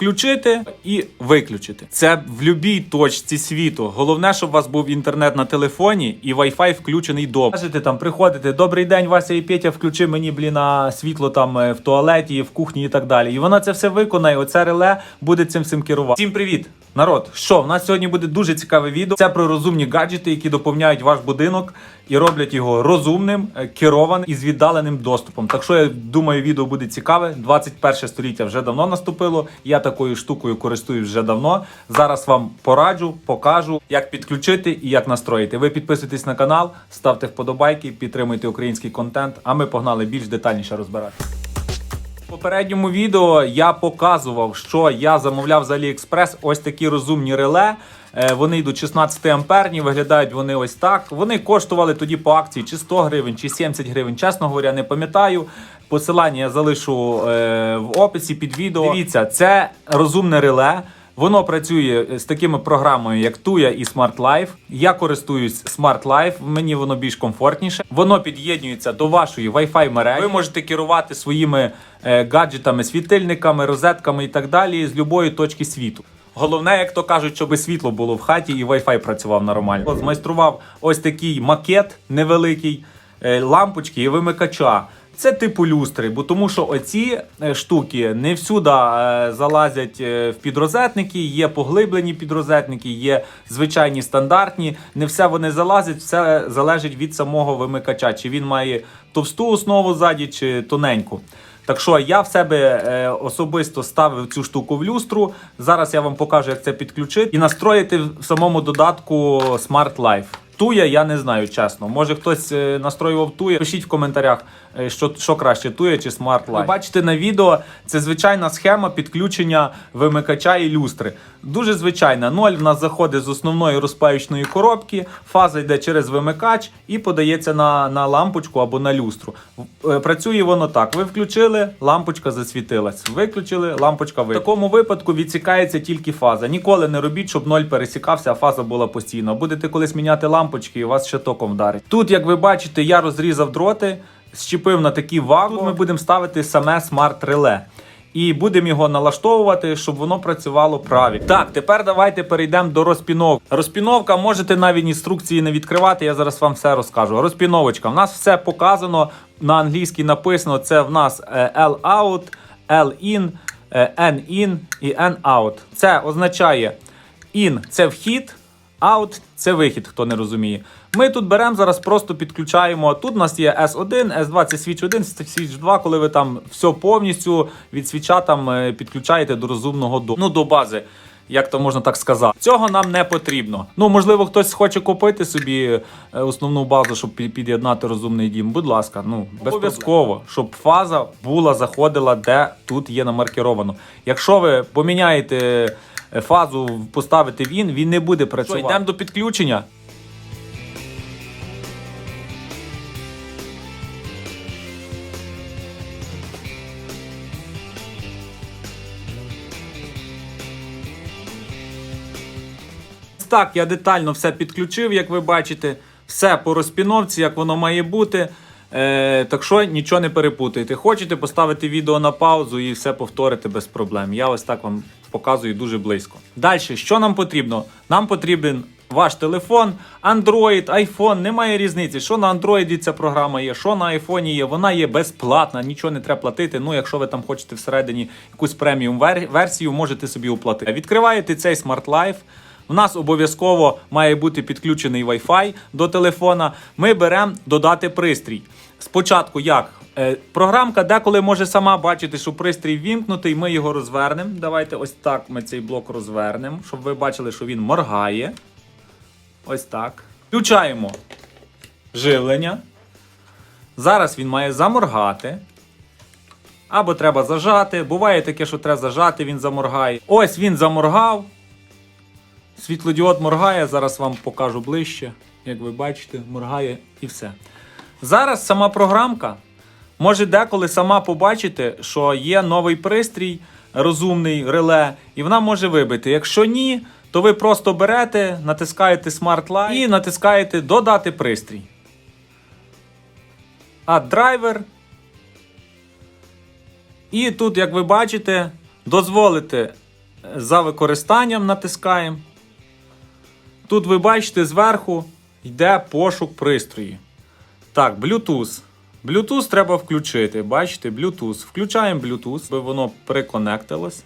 включити і виключити. Це в будь-якій точці світу. Головне, щоб у вас був інтернет на телефоні і Wi-Fi включений вдома. Кажете там, приходите, добрий день, Вася і Петя, включи мені, блін, а, світло там е, в туалеті, в кухні і так далі. І вона це все виконає. Оце реле буде цим всім керувати. Всім привіт! Народ, що в нас сьогодні буде дуже цікаве відео. Це про розумні гаджети, які доповняють ваш будинок і роблять його розумним, е, керованим і з віддаленим доступом. Так що я думаю, відео буде цікаве. 21 століття вже давно наступило. Я такою штукою користуюсь вже давно. Зараз вам пораджу, покажу, як підключити і як настроїти. Ви підписуйтесь на канал, ставте вподобайки, підтримуйте український контент. А ми погнали більш детальніше розбирати. В попередньому відео я показував, що я замовляв з AliExpress ось такі розумні реле. Е, Вони йдуть 16 амперні, виглядають вони ось так. Вони коштували тоді по акції чи 100 гривень, чи 70 гривень. Чесно говоря, не пам'ятаю. Посилання я залишу е, в описі під відео. Дивіться, це розумне реле. Воно працює з такими програмами, як Tuya і Smart Life. Я користуюсь Smart Life, мені воно більш комфортніше. Воно під'єднується до вашої Wi-Fi мережі. Ви можете керувати своїми е, гаджетами, світильниками, розетками і так далі з будь-якої точки світу. Головне, як то кажуть, щоб світло було в хаті і Wi-Fi працював нормально. Змайстрував ось такий макет невеликий, е, лампочки і вимикача. Це типу люстри, бо тому що оці е, штуки не всюди е, залазять е, в підрозетники, є поглиблені підрозетники, є звичайні стандартні. Не все вони залазять, все залежить від самого вимикача. Чи він має товсту основу ззаді, чи тоненьку. Так що я в себе особисто ставив цю штуку в люстру. Зараз я вам покажу, як це підключити і настроїти в самому додатку Smart Life. Туя я не знаю, чесно. Може хтось настроював туя. Пишіть в коментарях, що, що краще туя чи Smart Life. Ви бачите на відео, це звичайна схема підключення вимикача і люстри. Дуже звичайна. Ноль в нас заходить з основної розпаючної коробки, фаза йде через вимикач і подається на, на лампочку або на люстру. Е, Працює воно так: ви включили, лампочка засвітилась. Виключили, лампочка виключила. В такому випадку відсікається тільки фаза. Ніколи не робіть, щоб ноль пересікався, а фаза була постійно. Будете колись міняти лампочки, і вас ще током вдарить. Тут, як ви бачите, я розрізав дроти, щепив на такі вагу. Тут ми будемо ставити саме смарт-реле. І будемо його налаштовувати, щоб воно працювало правильно. Так, тепер давайте перейдемо до розпіновки. Розпіновка можете навіть інструкції не відкривати. Я зараз вам все розкажу. Розпіновочка. У нас все показано на англійській написано. Це в нас е, L-out, L-in, е, N-in і N-out. Це означає in це вхід, out це вихід, хто не розуміє. Ми тут беремо зараз, просто підключаємо. Тут у нас є S1, S2 це свіч 1, свіч 2, коли ви там все повністю від свіча там е, підключаєте до розумного дому. Ну, до бази. Як то можна так сказати, цього нам не потрібно. Ну можливо, хтось хоче купити собі е, основну базу, щоб під'єднати розумний дім. Будь ласка, ну обов'язково, щоб фаза була заходила, де тут є намаркеровано. Якщо ви поміняєте фазу, поставите він, він не буде працювати. Йдемо до підключення. Так, я детально все підключив, як ви бачите. Все по розпіновці, як воно має бути. Е, так що нічого не перепутайте. Хочете поставити відео на паузу і все повторити без проблем. Я ось так вам показую дуже близько. Далі, що нам потрібно? Нам потрібен ваш телефон, Android, iPhone, немає різниці. Що на Android ця програма є, що на iPhone є. Вона є безплатна, нічого не треба платити. Ну, якщо ви там хочете всередині якусь преміум версію, можете собі оплатити. Відкриваєте цей Smart Life. У нас обов'язково має бути підключений Wi-Fi до телефона. Ми беремо додати пристрій. Спочатку як? Е, програмка деколи може сама бачити, що пристрій вімкнутий, ми його розвернемо. Давайте ось так ми цей блок розвернемо, щоб ви бачили, що він моргає. Ось так. Включаємо живлення. Зараз він має заморгати. Або треба зажати. Буває таке, що треба зажати, він заморгає. Ось він заморгав. Світлодіод моргає, зараз вам покажу ближче. Як ви бачите, моргає і все. Зараз сама програмка може деколи сама побачити, що є новий пристрій, розумний реле, і вона може вибити. Якщо ні, то ви просто берете, натискаєте Smart Light і натискаєте Додати пристрій. А драйвер. І тут, як ви бачите, дозволите за використанням натискаємо. Тут ви бачите зверху йде пошук пристрої. Так, Bluetooth. Bluetooth треба включити. Бачите, Bluetooth. Включаємо Bluetooth, аби воно приконектилось.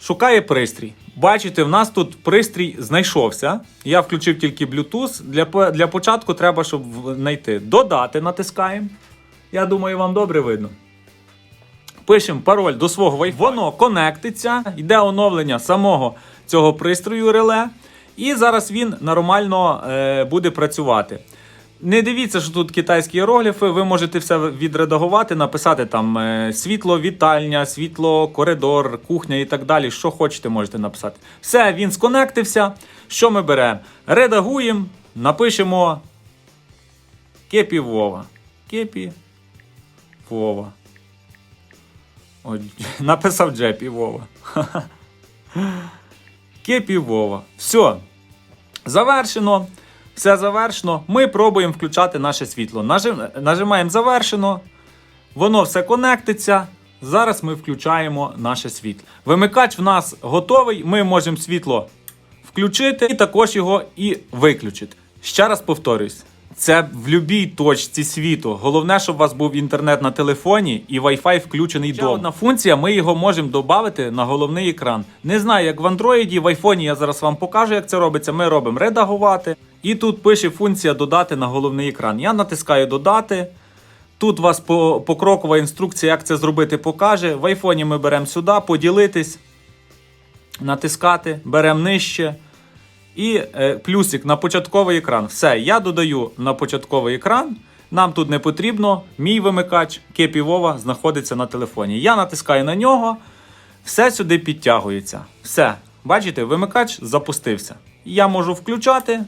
Шукає пристрій. Бачите, в нас тут пристрій знайшовся. Я включив тільки Bluetooth. Для, для початку треба, щоб знайти. Додати натискаємо. Я думаю, вам добре видно. Пишемо пароль до свого Wi-Fi. Воно конектиться, йде оновлення самого цього пристрою реле. І зараз він нормально е, буде працювати. Не дивіться, що тут китайські іерогліфи, ви можете все відредагувати, написати там е, світло, вітальня, світло, коридор, кухня і так далі. Що хочете, можете написати. Все, він сконектився. Що ми беремо? Редагуємо, напишемо Кепі Вова. Кепі Вова. Написав Джепі Вова. Кепі Вова. Все. Завершено. Все завершено. Ми пробуємо включати наше світло. Нажим- Нажимаємо завершено. Воно все конектиться. Зараз ми включаємо наше світло. Вимикач в нас готовий. Ми можемо світло включити і також його і виключити. Ще раз повторюсь. Це в будь-якій точці світу. Головне, щоб у вас був інтернет на телефоні і Wi-Fi включений Ще вдома. одна функція, ми його можемо додати на головний екран. Не знаю, як в Android, в айфоні я зараз вам покажу, як це робиться. Ми робимо редагувати. І тут пише функція додати на головний екран. Я натискаю додати. Тут вас по- покрокова інструкція, як це зробити, покаже. В айфоні ми беремо сюди, поділитись, натискати, беремо нижче. І е, плюсик на початковий екран. Все, я додаю на початковий екран. Нам тут не потрібно. Мій вимикач Кепі Вова знаходиться на телефоні. Я натискаю на нього, все сюди підтягується. Все, бачите, вимикач запустився. Я можу включати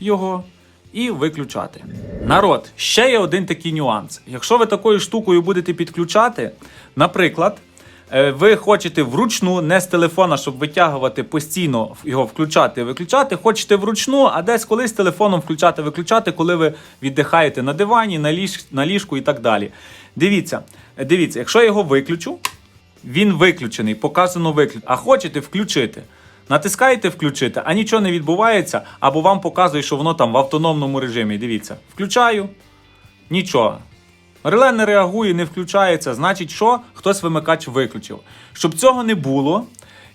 його і виключати. Народ, ще є один такий нюанс. Якщо ви такою штукою будете підключати, наприклад, ви хочете вручну, не з телефона, щоб витягувати постійно його включати виключати. Хочете вручну, а десь колись телефоном включати, виключати, коли ви віддихаєте на дивані, на, ліж, на ліжку і так далі. Дивіться, е, дивіться, якщо я його виключу, він виключений, показано виключено. А хочете включити. Натискаєте включити, а нічого не відбувається, або вам показує, що воно там в автономному режимі. Дивіться, включаю, нічого. Реле не реагує, не включається. Значить, що хтось вимикач виключив. Щоб цього не було,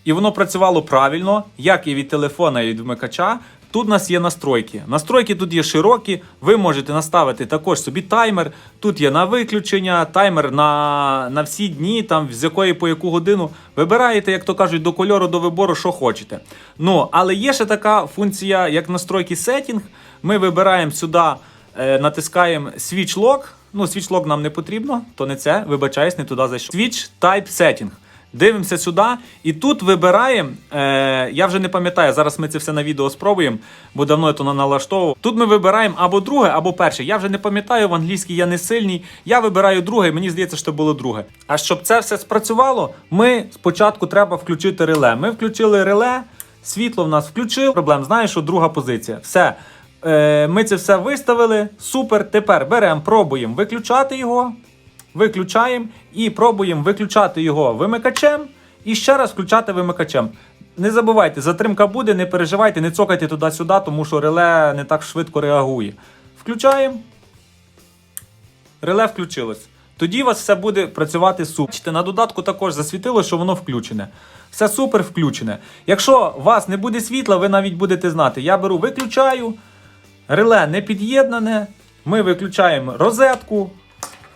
і воно працювало правильно, як і від телефона, і від вмикача. Тут у нас є настройки. Настройки тут є широкі. Ви можете наставити також собі таймер. Тут є на виключення, таймер на, на всі дні, там з якої по яку годину. Вибираєте, як то кажуть, до кольору, до вибору, що хочете. Ну, але є ще така функція, як настройки сеттінг. Ми вибираємо сюди, е, натискаємо Switch Lock. Ну, Lock нам не потрібно, то не це. Вибачаюсь, не туди зайшов. Switch Type Setting. Дивимося сюди, і тут вибираємо. Е, я вже не пам'ятаю, зараз ми це все на відео спробуємо, бо давно я то на- налаштовував. Тут ми вибираємо або друге, або перше. Я вже не пам'ятаю, в англійській я не сильний. Я вибираю друге, мені здається, що було друге. А щоб це все спрацювало, ми спочатку треба включити реле. Ми включили реле, світло в нас включив. Проблем, знаєш, що друга позиція. Все. Е, ми це все виставили. Супер. Тепер беремо, пробуємо виключати його. Виключаємо і пробуємо виключати його вимикачем і ще раз включати вимикачем. Не забувайте, затримка буде, не переживайте, не цокайте туди-сюди, тому що реле не так швидко реагує. Включаємо. Реле включилось. Тоді у вас все буде працювати супер. На додатку також засвітило, що воно включене. Все супер включене. Якщо у вас не буде світла, ви навіть будете знати. Я беру, виключаю, реле не під'єднане. Ми виключаємо розетку,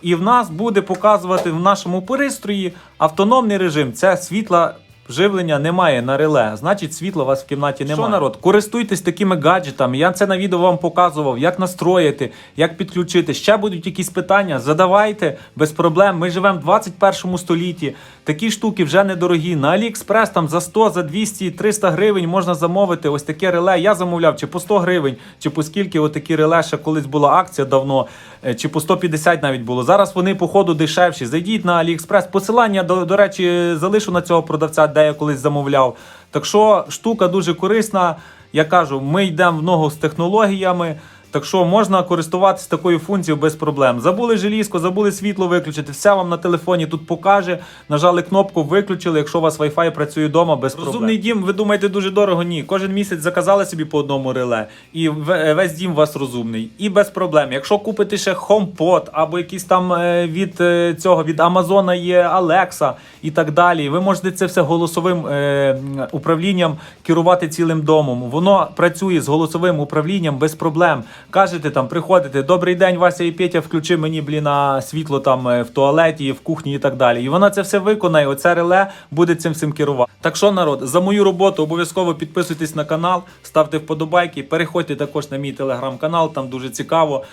і в нас буде показувати в нашому пристрої автономний режим. Це світла. Живлення немає на реле, значить світла у вас в кімнаті немає. Що, народ, користуйтесь такими гаджетами. Я це на відео вам показував, як настроїти, як підключити. Ще будуть якісь питання, задавайте без проблем. Ми живемо в 21 столітті. Такі штуки вже недорогі. На AliExpress там за 100, за 200, 300 гривень можна замовити ось таке реле. Я замовляв чи по 100 гривень, чи по скільки отакі реле ще колись була акція давно, е, чи по 150 навіть було. Зараз вони, походу, дешевші. Зайдіть на AliExpress. Посилання, до, до речі, залишу на цього продавця, де я колись замовляв. Так що штука дуже корисна. Я кажу, ми йдемо в ногу з технологіями. Так що можна користуватися такою функцією без проблем. Забули желізко, забули світло виключити. Все вам на телефоні тут покаже. Нажали кнопку, виключили. Якщо у вас Wi-Fi працює вдома, без проблем. Розумний дім, ви думаєте, дуже дорого? Ні. Кожен місяць заказали собі по одному реле, і в- весь дім у вас розумний. І без проблем. Якщо купите ще HomePod або якийсь там е, від е, цього від Амазона є Alexa і так далі. Ви можете це все голосовим е, управлінням керувати цілим домом. Воно працює з голосовим управлінням без проблем. Кажете там, приходите, добрий день, Вася і Петя, включи мені блін, світло там е, в туалеті, в кухні і так далі. І вона це все виконає. Оце реле буде цим всім керувати. Так що, народ, за мою роботу обов'язково підписуйтесь на канал, ставте вподобайки, переходьте також на мій телеграм-канал, там дуже цікаво.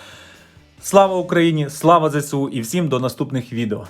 Слава Україні, слава ЗСУ і всім до наступних відео.